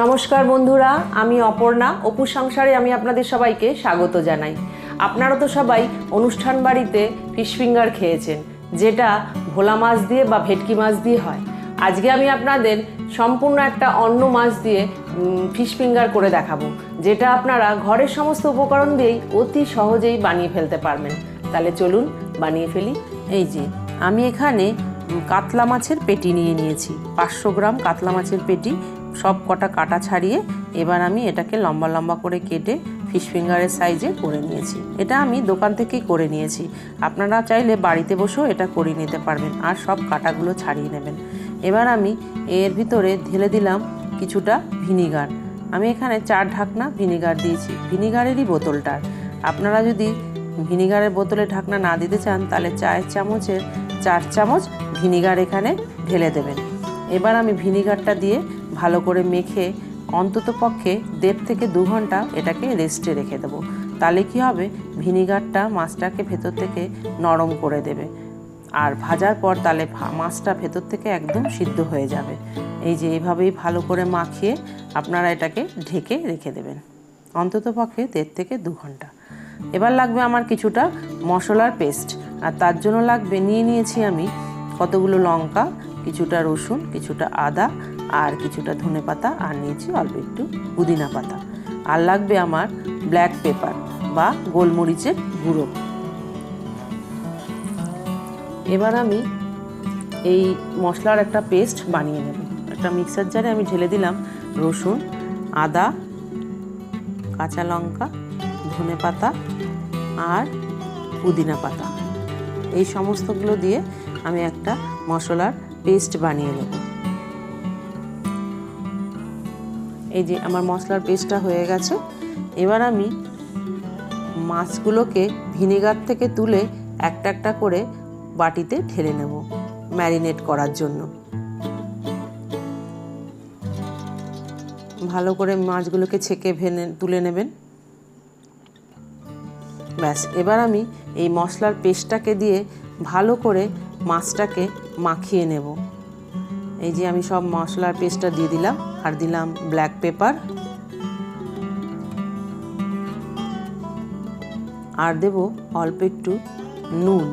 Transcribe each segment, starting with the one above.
নমস্কার বন্ধুরা, আমি অপর্ণা। অপু সংসারে আমি আপনাদের সবাইকে স্বাগত জানাই। আপনারা তো সবাই অনুষ্ঠান বাড়িতে ফিশ ফিঙ্গার খেয়েছেন, যেটা ভোলা মাছ দিয়ে বা ভেটকি মাছ দিয়ে হয়। আজকে আমি আপনাদের সম্পূর্ণ একটা অন্য মাছ দিয়ে ফিশ ফিঙ্গার করে দেখাবো, যেটা আপনারা ঘরের সমস্ত উপকরণ দিয়েই অতি সহজেই বানিয়ে ফেলতে পারবেন। তাহলে চলুন বানিয়ে ফেলি। এই যে, আমি এখানে কাতলা মাছের পেটি নিয়ে নিয়েছি। পাঁচশো গ্রাম কাতলা মাছের পেটি, সব কটা কাটা ছাড়িয়ে এবার আমি এটাকে লম্বা লম্বা করে কেটে ফিশ ফিঙ্গারের সাইজে করে নিয়েছি। এটা আমি দোকান থেকেই করে নিয়েছি। আপনারা চাইলে বাড়িতে বসেও এটা করে নিতে পারবেন আর সব কাটাগুলো ছাড়িয়ে নেবেন। এবার আমি এর ভিতরে ঢেলে দিলাম কিছুটা ভিনিগার। আমি এখানে চার ঢাকনা ভিনিগার দিয়েছি। ভিনিগারেরই বোতলটার। আপনারা যদি ভিনিগারের বোতলে ঢাকনা না দিতে চান, তাহলে চায়ের চামচের চার চামচ ভিনিগার এখানে ঢেলে দেবেন। এবার আমি ভিনিগারটা দিয়ে ভালো করে মেখে অন্তত পক্ষে দেড় থেকে দু ঘণ্টা এটাকে রেস্টে রেখে দেবো। তাহলে কি হবে? ভিনিগারটা মাছটাকে ভেতর থেকে নরম করে দেবে। আর ভাজার পর তাহলে মাছটা ভেতর থেকে একদম সিদ্ধ হয়ে যাবে। এই যে এইভাবেই ভালো করে মাখিয়ে আপনারা এটাকে ঢেকে রেখে দেবেন। অন্তত পক্ষে দেড় থেকে দু ঘণ্টা। এবার লাগবে আমার কিছুটা মশলার পেস্ট। আর তার জন্য লাগবে, নিয়ে নিয়েছি আমি কতগুলো লঙ্কা, কিছুটা রসুন, কিছুটা আদা আর কিছুটা ধনে পাতা আর নিয়েছি অল্প একটু পুদিনা পাতা। আর লাগবে আমার ব্ল্যাক পেপার বা গোলমরিচের গুঁড়ো। এবার আমি এই মশলার একটা পেস্ট বানিয়ে নেব। একটা মিক্সার জারে আমি ঢেলে দিলাম রসুন, আদা, কাঁচা লঙ্কা, ধনে পাতা আর পুদিনা পাতা। এই সমস্তগুলো দিয়ে আমি একটা মশলার পেস্ট বানিয়ে নেব। এই যে আমার মশলার পেস্টটা হয়ে গেছে। এবার আমি মাছগুলোকে ভিনেগার থেকে তুলে একটা একটা করে বাটিতে ঢেলে নেব ম্যারিনেট করার জন্য। ভালো করে মাছগুলোকে ছেঁকে ভেনে তুলে নেবেন। ব্যাস, এবার আমি এই মশলার পেস্টটাকে দিয়ে ভালো করে মাছটাকে মাখিয়ে নেব। এই যে আমি সব মশলার পেস্টটা দিয়ে দিলাম, আর দিলাম ব্ল্যাক পেপার আর দেব অল্প একটু নুন,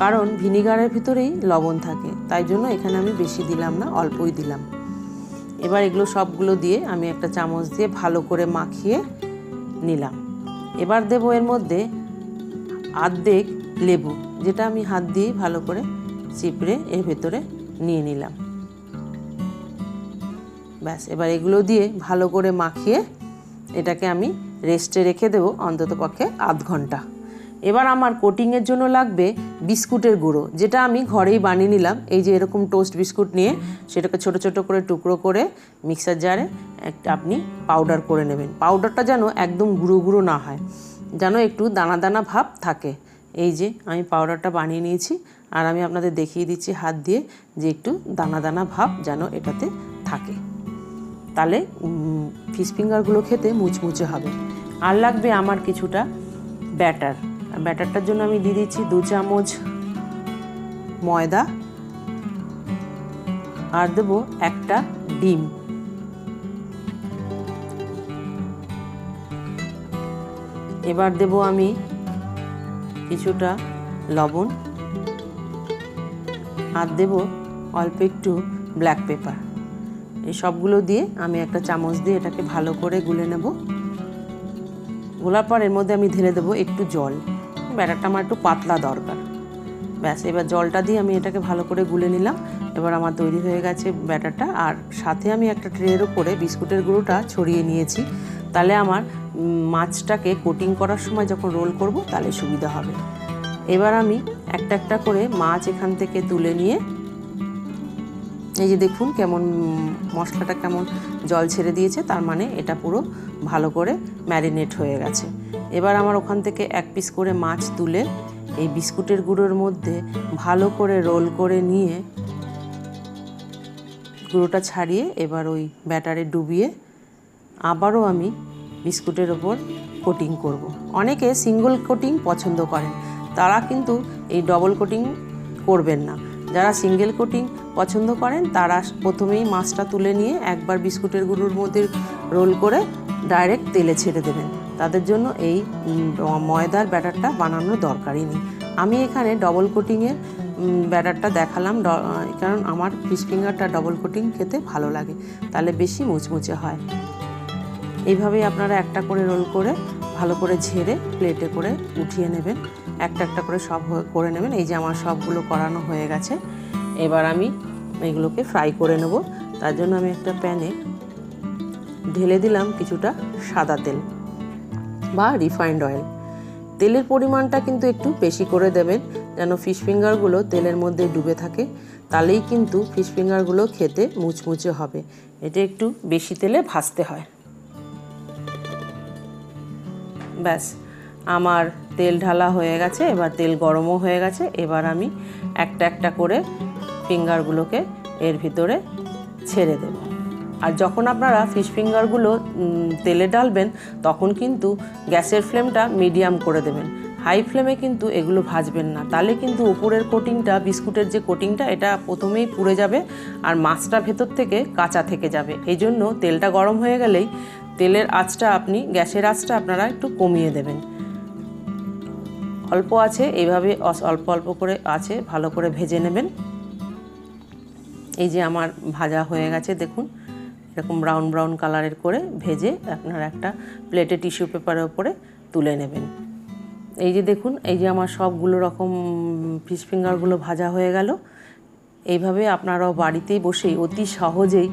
কারণ ভিনিগারের ভিতরেই লবণ থাকে, তাই জন্য এখানে আমি বেশি দিলাম না, অল্পই দিলাম। এবার এগুলো সবগুলো দিয়ে আমি একটা চামচ দিয়ে ভালো করে মাখিয়ে নিলাম। এবার দেব এর মধ্যে আর্ধেক লেবু, যেটা আমি হাত দিয়ে ভালো করে চিপড়ে এর ভেতরে নিয়ে নিলাম। ব্যাস, এবার এগুলো দিয়ে ভালো করে মাখিয়ে এটাকে আমি রেস্টে রেখে দেবো অন্ততপক্ষে আধ ঘণ্টা। এবার আমার কোটিংয়ের জন্য লাগবে বিস্কুটের গুঁড়ো, যেটা আমি ঘরেই বানিয়ে নিলাম। এই যে এরকম টোস্ট বিস্কুট নিয়ে সেটাকে ছোট ছোট করে টুকরো করে মিক্সার জারে একটা আপনি পাউডার করে নেবেন। পাউডারটা যেন একদম গুঁড়ো গুঁড়ো না হয়, যেন একটু দানা দানা ভাব থাকে। এই যে আমি পাউডারটা বানিয়ে নিয়েছি, আর আমি আপনাদের দেখিয়ে দিচ্ছি হাত দিয়ে যে একটু দানা দানা ভাব যেন এটাতে থাকে। তাহলে ফিশ ফিঙ্গারগুলো খেতে মুচমুচে হবে। আর লাগবে আমার কিছুটা ব্যাটার ব্যাটারটার জন্য আমি দিয়ে দিচ্ছি দু চামচ ময়দা। আর দেবো একটা ডিম। এবার দেব আমি কিছুটা লবণ। আর দেব অল্প একটু ব্ল্যাক পেপার। এই সবগুলো দিয়ে আমি একটা চামচ দিয়ে এটাকে ভালো করে গুলে নেব। গোলার পর এর মধ্যে আমি ঢেলে দেবো একটু জল। ব্যাটারটা আমার একটু পাতলা দরকার। ব্যাস, এবার জলটা দিয়ে আমি এটাকে ভালো করে গুলে নিলাম। এবার আমার তৈরি হয়ে গেছে ব্যাটারটা। আর সাথে আমি একটা ট্রের ওপরে বিস্কুটের গুঁড়োটা ছড়িয়ে নিয়েছি। তাহলে আমার মাছটাকে কোটিং করার সময় যখন রোল করব, তাহলে সুবিধা হবে। এবার আমি একটা একটা করে মাছ এখান থেকে তুলে নিয়ে, এই যে দেখুন কেমন, মশলাটা কেমন জল ছেড়ে দিয়েছে। তার মানে এটা পুরো ভালো করে ম্যারিনেট হয়ে গেছে। এবার আমার ওখান থেকে এক পিস করে মাছ তুলে এই বিস্কুটের গুঁড়োর মধ্যে ভালো করে রোল করে নিয়ে গুঁড়োটা ছাড়িয়ে এবার ওই ব্যাটারে ডুবিয়ে আবারও আমি বিস্কুটের ওপর কোটিং করব। অনেকে সিঙ্গল কোটিং পছন্দ করেন, তারা কিন্তু এই ডবল কোটিং করবেন না যারা সিঙ্গেল কোটিং পছন্দ করেন, তারা প্রথমেই মাছটা তুলে নিয়ে একবার বিস্কুটের গুঁড়োর মধ্যে রোল করে ডাইরেক্ট তেলে ছেড়ে দেবেন তাদের জন্য এই ময়দার ব্যাটারটা বানানোর দরকারই নেই। আমি এখানে ডবল কোটিংয়ের ব্যাটারটা দেখালাম কারণ আমার ফিশ ফিঙ্গারটা ডবল কোটিং খেতে ভালো লাগে, তাহলে বেশি মুচমুচে হয়। এইভাবেই আপনারা একটা করে রোল করে ভালো করে ঝেড়ে প্লেটে করে উঠিয়ে নেবেন, একটা একটা করে সব করে নেবেন। এই যে আমার সবগুলো করানো হয়ে গেছে, এবার আমি এগুলোকে ফ্রাই করে নেব। তার জন্য আমি একটা প্যানে ঢেলে দিলাম কিছুটা সাদা তেল। বা রিফাইন্ড অয়েল তেলের পরিমাণটা কিন্তু একটু বেশি করে দেবেন, যেন ফিশ ফিঙ্গারগুলো তেলের মধ্যে ডুবে থাকে। তাহলেই কিন্তু ফিশ ফিঙ্গারগুলো খেতে মুচমুচে হবে। এটা একটু বেশি তেলে ভাজতে হয়। ব্যাস, আমার তেল ঢালা হয়ে গেছে, এবার তেল গরমও হয়ে গেছে। এবার আমি একটা একটা করে ফিঙ্গারগুলোকে এর ভিতরে ছেড়ে দেব। আর যখন আপনারা ফিশ ফিঙ্গারগুলো তেলে ডালবেন, তখন কিন্তু গ্যাসের ফ্লেমটা মিডিয়াম করে দেবেন। হাই ফ্লেমে কিন্তু এগুলো ভাজবেন না। তাহলে কিন্তু উপরের কোটিংটা বিস্কুটের যে কোটিংটা এটা প্রথমেই পুড়ে যাবে আর মাছটা ভেতর থেকে কাঁচা থেকে যাবে। এই জন্য তেলটা গরম হয়ে গেলেই তেলের আঁচটা আপনি, গ্যাসের আঁচটা আপনারা একটু কমিয়ে দেবেন। অল্প আছে, এইভাবে অল্প অল্প করে আছে, ভালো করে ভেজে নেবেন। এই যে আমার ভাজা হয়ে গেছে, দেখুন। এরকম ব্রাউন ব্রাউন কালারের করে ভেজে আপনারা একটা প্লেটে টিস্যু পেপারের উপরে তুলে নেবেন। এই যে দেখুন, এই যে আমার সবগুলো রকম ফিশ ফিঙ্গারগুলো ভাজা হয়ে গেল। এইভাবে আপনারাও বাড়িতেই বসেই অতি সহজেই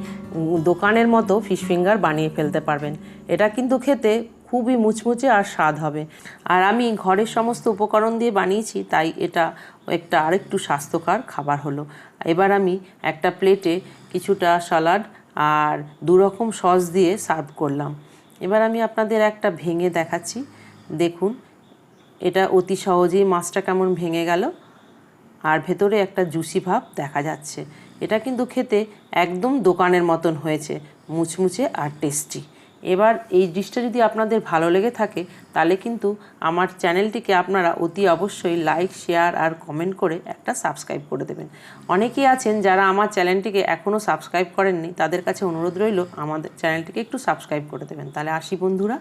দোকানের মতো ফিশ ফিঙ্গার বানিয়ে ফেলতে পারবেন। এটা কিন্তু খেতে খুবই মুচমুচে আর স্বাদ হবে। আর আমি ঘরের সমস্ত উপকরণ দিয়ে বানিয়েছি, তাই এটা একটা আরেকটু স্বাস্থ্যকর খাবার হলো। এবার আমি একটা প্লেটে কিছুটা সালাড আর দুরকম সস দিয়ে সার্ভ করলাম। এবার আমি আপনাদের একটা ভেঙে দেখাচ্ছি। দেখুন, এটা অতি সহজেই মাছটা কেমন ভেঙে গেল। আর ভেতরে একটা জুসি ভাব দেখা যাচ্ছে। এটা কিন্তু খেতে একদম দোকানের মতন হয়েছে, মুচমুচে আর টেস্টি এবার এই ডিশটা যদি আপনাদের ভালো লেগে থাকে, তাহলে কিন্তু আমার চ্যানেলটিকে আপনারা অতি অবশ্যই লাইক শেয়ার আর কমেন্ট করে একটা সাবস্ক্রাইব করে দেবেন। অনেকেই আছেন যারা আমার চ্যানেলটিকে এখনও সাবস্ক্রাইব করেননি, তাদের কাছে অনুরোধ রইল আমাদের চ্যানেলটিকে একটু সাবস্ক্রাইব করে দেবেন। তাহলে আসি বন্ধুরা।